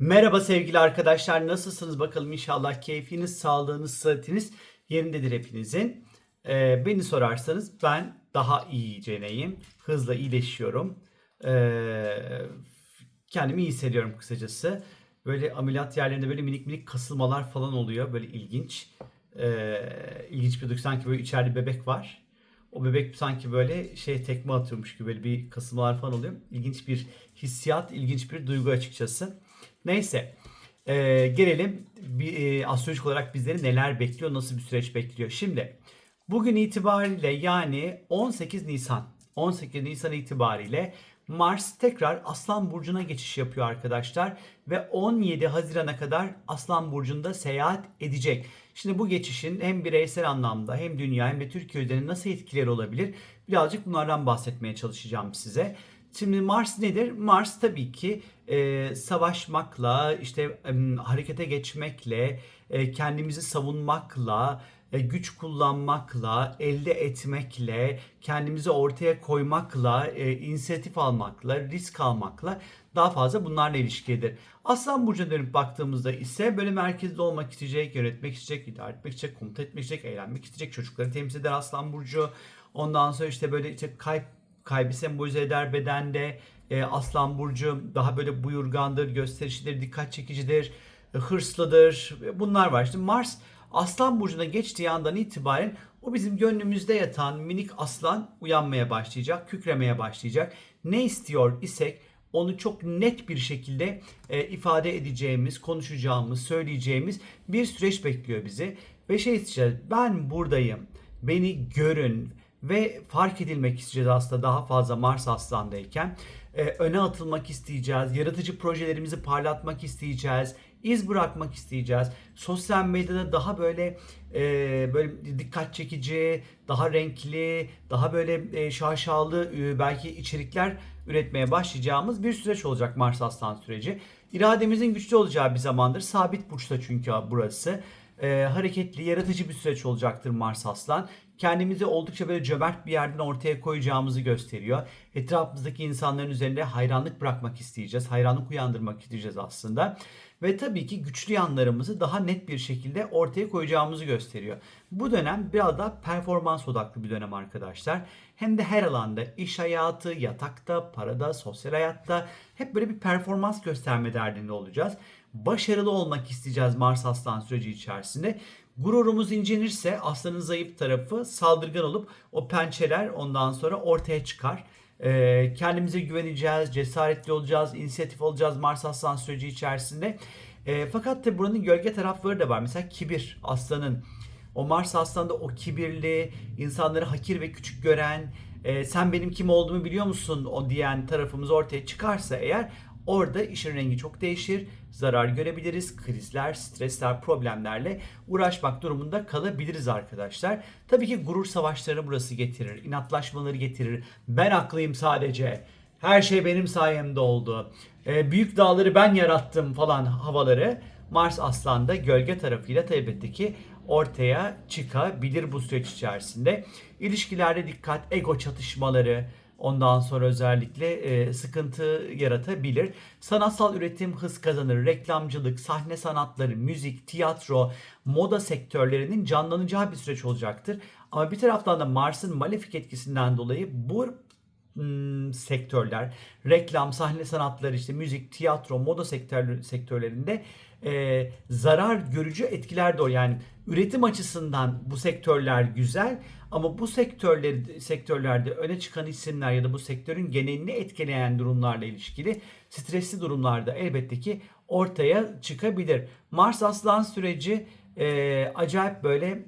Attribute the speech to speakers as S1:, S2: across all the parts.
S1: Merhaba sevgili arkadaşlar nasılsınız bakalım inşallah keyfiniz, sağlığınız, sıhhatiniz yerindedir hepinizin. Ee, beni sorarsanız ben daha iyiceneyim, hızla iyileşiyorum. Ee, kendimi iyi hissediyorum kısacası. Böyle ameliyat yerlerinde böyle minik minik kasılmalar falan oluyor böyle ilginç. Ee, ilginç bir duygu sanki böyle içeride bebek var. O bebek sanki böyle şey tekme atıyormuş gibi böyle bir kasılmalar falan oluyor. İlginç bir hissiyat, ilginç bir duygu açıkçası. Neyse. Ee, gelelim bir, e, astrolojik olarak bizleri neler bekliyor, nasıl bir süreç bekliyor. Şimdi bugün itibariyle yani 18 Nisan 18 Nisan itibariyle Mars tekrar Aslan Burcu'na geçiş yapıyor arkadaşlar. Ve 17 Haziran'a kadar Aslan Burcu'nda seyahat edecek. Şimdi bu geçişin hem bireysel anlamda hem dünya hem de Türkiye üzerinde nasıl etkileri olabilir? Birazcık bunlardan bahsetmeye çalışacağım size. Şimdi Mars nedir? Mars tabii ki e, savaşmakla, işte e, harekete geçmekle, e, kendimizi savunmakla, e, güç kullanmakla, elde etmekle, kendimizi ortaya koymakla, e, inisiyatif almakla, risk almakla daha fazla bunlarla ilişkilidir. Aslan Burcu'na dönüp baktığımızda ise böyle merkezde olmak isteyecek, yönetmek isteyecek, idare etmek isteyecek, komuta etmek isteyecek, eğlenmek isteyecek, çocukları temsil eder Aslan Burcu. Ondan sonra işte böyle işte kalp kaybı sembolize eder bedende. E, Aslan Burcu daha böyle buyurgandır, gösterişlidir, dikkat çekicidir, e, hırslıdır. Bunlar var. İşte Mars Aslan Burcu'na geçtiği andan itibaren o bizim gönlümüzde yatan minik aslan uyanmaya başlayacak, kükremeye başlayacak. Ne istiyor isek onu çok net bir şekilde e, ifade edeceğimiz, konuşacağımız, söyleyeceğimiz bir süreç bekliyor bizi. Ve şey isteyeceğiz, ben buradayım, beni görün ve fark edilmek isteyeceğiz aslında daha fazla Mars Aslan'dayken. E, öne atılmak isteyeceğiz, yaratıcı projelerimizi parlatmak isteyeceğiz, iz bırakmak isteyeceğiz. Sosyal medyada daha böyle e, böyle dikkat çekici, daha renkli, daha böyle e, şaşalı e, belki içerikler üretmeye başlayacağımız bir süreç olacak Mars Aslan süreci. İrademizin güçlü olacağı bir zamandır. Sabit burçta çünkü burası. E, hareketli, yaratıcı bir süreç olacaktır Mars Aslan. Kendimizi oldukça böyle cömert bir yerden ortaya koyacağımızı gösteriyor. Etrafımızdaki insanların üzerinde hayranlık bırakmak isteyeceğiz. Hayranlık uyandırmak isteyeceğiz aslında. Ve tabii ki güçlü yanlarımızı daha net bir şekilde ortaya koyacağımızı gösteriyor. Bu dönem biraz daha performans odaklı bir dönem arkadaşlar. Hem de her alanda iş hayatı, yatakta, parada, sosyal hayatta hep böyle bir performans gösterme derdinde olacağız. Başarılı olmak isteyeceğiz Mars Aslan süreci içerisinde. Gururumuz incinirse aslanın zayıf tarafı saldırgan olup o pençeler ondan sonra ortaya çıkar. Ee, kendimize güveneceğiz, cesaretli olacağız, inisiyatif olacağız Mars Aslan süreci içerisinde. Ee, fakat da buranın gölge tarafları da var. Mesela kibir aslanın. O Mars Aslan'da o kibirli, insanları hakir ve küçük gören, e, sen benim kim olduğumu biliyor musun o diyen tarafımız ortaya çıkarsa eğer Orada işin rengi çok değişir. Zarar görebiliriz. Krizler, stresler, problemlerle uğraşmak durumunda kalabiliriz arkadaşlar. Tabii ki gurur savaşları burası getirir. inatlaşmaları getirir. Ben haklıyım sadece. Her şey benim sayemde oldu. Ee, büyük dağları ben yarattım falan havaları. Mars Aslan'da gölge tarafıyla tabii ki ortaya çıkabilir bu süreç içerisinde. İlişkilerde dikkat, ego çatışmaları, Ondan sonra özellikle e, sıkıntı yaratabilir. Sanatsal üretim hız kazanır. Reklamcılık, sahne sanatları, müzik, tiyatro, moda sektörlerinin canlanacağı bir süreç olacaktır. Ama bir taraftan da Mars'ın malefik etkisinden dolayı bu hmm, sektörler, reklam, sahne sanatları, işte müzik, tiyatro, moda sektör, sektörlerinde e, zarar görücü etkiler de o. Yani üretim açısından bu sektörler güzel ama bu sektörleri sektörlerde öne çıkan isimler ya da bu sektörün genelini etkileyen durumlarla ilişkili stresli durumlarda elbette ki ortaya çıkabilir. Mars Aslan süreci e, acayip böyle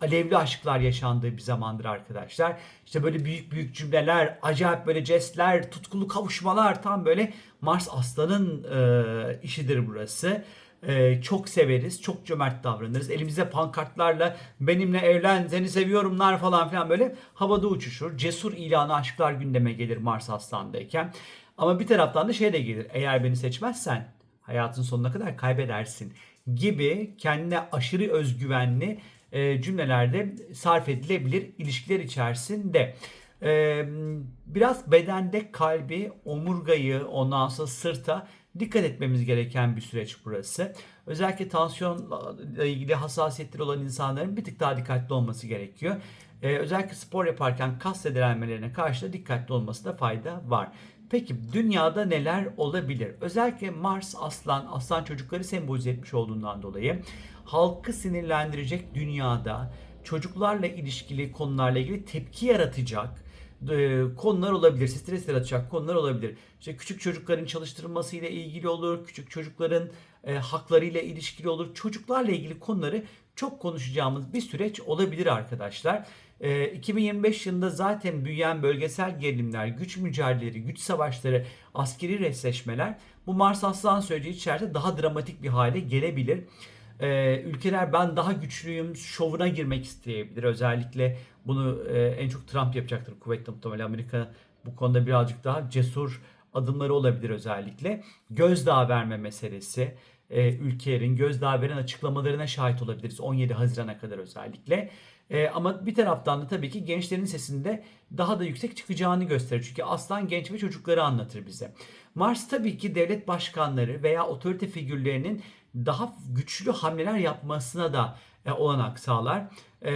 S1: alevli aşklar yaşandığı bir zamandır arkadaşlar. İşte böyle büyük büyük cümleler, acayip böyle jestler, tutkulu kavuşmalar tam böyle Mars Aslan'ın e, işidir burası. Ee, çok severiz, çok cömert davranırız. Elimizde pankartlarla benimle evlen, seni seviyorumlar falan filan böyle havada uçuşur. Cesur ilanı aşklar gündeme gelir Mars Aslan'dayken. Ama bir taraftan da şey de gelir. Eğer beni seçmezsen hayatın sonuna kadar kaybedersin gibi kendine aşırı özgüvenli e, cümlelerde sarf edilebilir ilişkiler içerisinde. E, biraz bedende kalbi, omurgayı, ondan sonra sırta Dikkat etmemiz gereken bir süreç burası. Özellikle tansiyonla ilgili hassasiyetleri olan insanların bir tık daha dikkatli olması gerekiyor. Ee, özellikle spor yaparken kas zedelenmelerine karşı da dikkatli olmasında fayda var. Peki dünyada neler olabilir? Özellikle Mars aslan, aslan çocukları sembolize etmiş olduğundan dolayı halkı sinirlendirecek dünyada çocuklarla ilişkili konularla ilgili tepki yaratacak e, konular olabilir. Stres yaratacak konular olabilir. İşte küçük çocukların çalıştırılması ile ilgili olur. Küçük çocukların e, haklarıyla ilişkili olur. Çocuklarla ilgili konuları çok konuşacağımız bir süreç olabilir arkadaşlar. E, 2025 yılında zaten büyüyen bölgesel gerilimler, güç mücadeleleri, güç savaşları, askeri resleşmeler bu Mars Aslan süreci içerisinde daha dramatik bir hale gelebilir. Ee, ülkeler ben daha güçlüyüm şovuna girmek isteyebilir. Özellikle bunu e, en çok Trump yapacaktır kuvvetli muhtemelen. Amerika bu konuda birazcık daha cesur adımları olabilir özellikle. Gözdağı verme meselesi. E, ülkelerin gözdağı veren açıklamalarına şahit olabiliriz 17 Haziran'a kadar özellikle. E, ama bir taraftan da tabii ki gençlerin sesinde daha da yüksek çıkacağını gösterir. Çünkü aslan genç ve çocukları anlatır bize. Mars tabii ki devlet başkanları veya otorite figürlerinin daha güçlü hamleler yapmasına da e, olanak sağlar. E,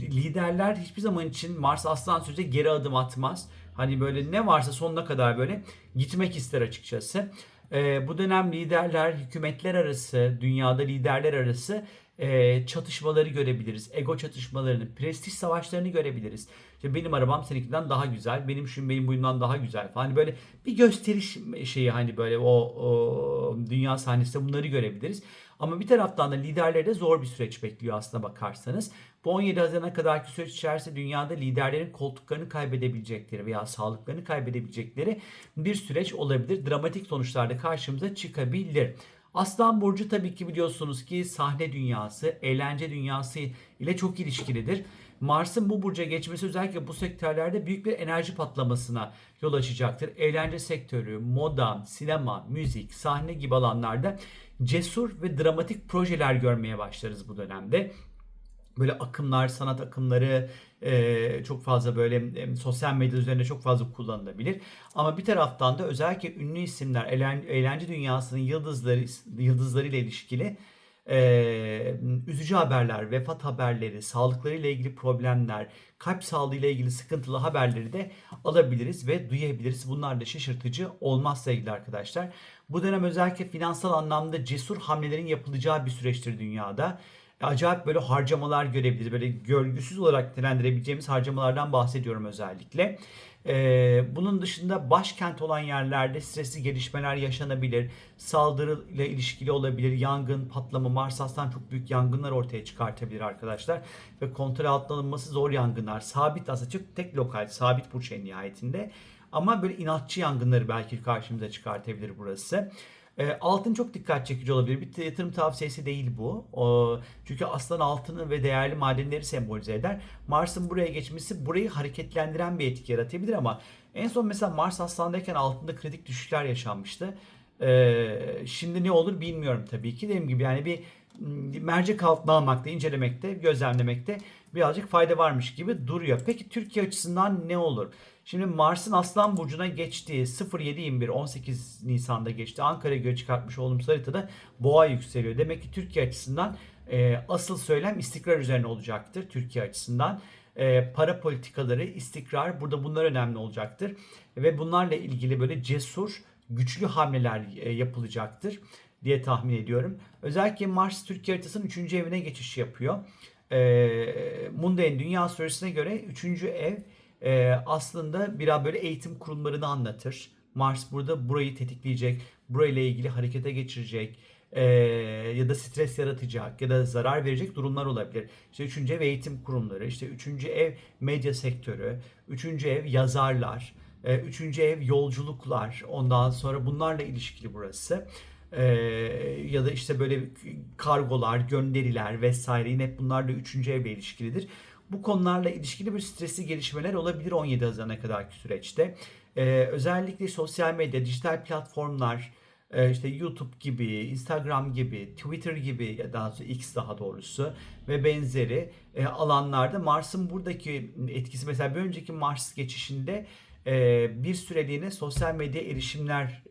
S1: liderler hiçbir zaman için Mars Aslan sürece geri adım atmaz. Hani böyle ne varsa sonuna kadar böyle gitmek ister açıkçası. E, bu dönem liderler, hükümetler arası, dünyada liderler arası e, çatışmaları görebiliriz. Ego çatışmalarını, prestij savaşlarını görebiliriz. İşte benim arabam seninkinden daha güzel, benim şuyum benim buyumdan daha güzel falan. Hani böyle bir gösteriş şeyi hani böyle o, o dünya sahnesinde bunları görebiliriz. Ama bir taraftan da liderlere de zor bir süreç bekliyor aslında bakarsanız. Bu 17 Haziran'a kadarki süreç içerisinde dünyada liderlerin koltuklarını kaybedebilecekleri veya sağlıklarını kaybedebilecekleri bir süreç olabilir. Dramatik sonuçlar da karşımıza çıkabilir. Aslan Burcu tabii ki biliyorsunuz ki sahne dünyası, eğlence dünyası ile çok ilişkilidir. Mars'ın bu burca geçmesi özellikle bu sektörlerde büyük bir enerji patlamasına yol açacaktır. Eğlence sektörü, moda, sinema, müzik, sahne gibi alanlarda cesur ve dramatik projeler görmeye başlarız bu dönemde böyle akımlar, sanat akımları e, çok fazla böyle e, sosyal medya üzerinde çok fazla kullanılabilir. Ama bir taraftan da özellikle ünlü isimler, eğlence, eğlence dünyasının yıldızları yıldızlarıyla ilişkili e, üzücü haberler, vefat haberleri, sağlıklarıyla ilgili problemler, kalp sağlığıyla ilgili sıkıntılı haberleri de alabiliriz ve duyabiliriz. Bunlar da şaşırtıcı olmaz sevgili arkadaşlar. Bu dönem özellikle finansal anlamda cesur hamlelerin yapılacağı bir süreçtir dünyada acayip böyle harcamalar görebiliriz. Böyle görgüsüz olarak direndirebileceğimiz harcamalardan bahsediyorum özellikle. Ee, bunun dışında başkent olan yerlerde stresli gelişmeler yaşanabilir. Saldırıyla ilişkili olabilir. Yangın, patlama, Mars Aslan çok büyük yangınlar ortaya çıkartabilir arkadaşlar. Ve kontrol altına alınması zor yangınlar. Sabit aslında çok tek lokal, sabit burç en nihayetinde. Ama böyle inatçı yangınları belki karşımıza çıkartabilir burası. E, altın çok dikkat çekici olabilir. Bir yatırım tavsiyesi değil bu. O, çünkü aslan altını ve değerli madenleri sembolize eder. Mars'ın buraya geçmesi burayı hareketlendiren bir etki yaratabilir ama en son mesela Mars aslandayken altında kritik düşüşler yaşanmıştı. E, şimdi ne olur bilmiyorum tabii ki. Dediğim gibi yani bir mercek altına almakta, incelemekte, gözlemlemekte birazcık fayda varmış gibi duruyor. Peki Türkiye açısından ne olur? Şimdi Mars'ın Aslan Burcu'na geçtiği 07-21 18 Nisan'da geçti. Ankara'ya göre çıkartmış olduğumuz haritada boğa yükseliyor. Demek ki Türkiye açısından e, asıl söylem istikrar üzerine olacaktır Türkiye açısından. E, para politikaları, istikrar burada bunlar önemli olacaktır. Ve bunlarla ilgili böyle cesur, güçlü hamleler e, yapılacaktır diye tahmin ediyorum. Özellikle Mars Türkiye haritasının 3. evine geçiş yapıyor. E, Mundane Dünya Astrolojisi'ne göre 3. ev e, aslında biraz böyle eğitim kurumlarını anlatır. Mars burada burayı tetikleyecek, burayla ilgili harekete geçirecek e, ya da stres yaratacak ya da zarar verecek durumlar olabilir. İşte üçüncü ev eğitim kurumları, işte üçüncü ev medya sektörü, üçüncü ev yazarlar, e, üçüncü ev yolculuklar, ondan sonra bunlarla ilişkili burası. Ee, ya da işte böyle kargolar, gönderiler vesaire yine hep bunlar da üçüncü evle ilişkilidir. Bu konularla ilişkili bir stresli gelişmeler olabilir 17 Haziran'a kadarki süreçte. Ee, özellikle sosyal medya, dijital platformlar, e, işte YouTube gibi, Instagram gibi, Twitter gibi ya daha X daha doğrusu ve benzeri e, alanlarda Mars'ın buradaki etkisi mesela bir önceki Mars geçişinde e, bir süreliğine sosyal medya erişimler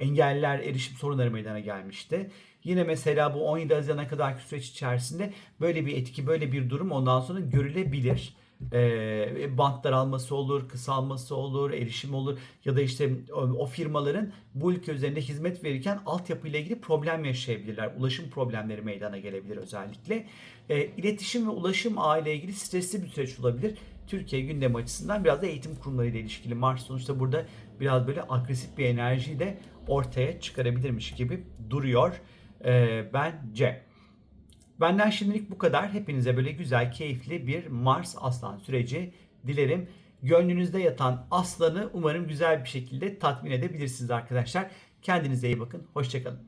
S1: engeller, erişim sorunları meydana gelmişti. Yine mesela bu 17 Haziran'a kadarki süreç içerisinde böyle bir etki, böyle bir durum ondan sonra görülebilir. E, bant daralması olur, kısalması olur, erişim olur ya da işte o, o firmaların bu ülke üzerinde hizmet verirken altyapı ile ilgili problem yaşayabilirler. Ulaşım problemleri meydana gelebilir özellikle. E, iletişim ve ulaşım ağı ile ilgili stresli bir süreç olabilir. Türkiye gündemi açısından biraz da eğitim kurumları ile ilişkili. Mars sonuçta burada biraz böyle agresif bir enerjiyi de ortaya çıkarabilirmiş gibi duruyor e, bence. Benden şimdilik bu kadar. Hepinize böyle güzel, keyifli bir Mars Aslan süreci dilerim. Gönlünüzde yatan aslanı umarım güzel bir şekilde tatmin edebilirsiniz arkadaşlar. Kendinize iyi bakın. Hoşçakalın.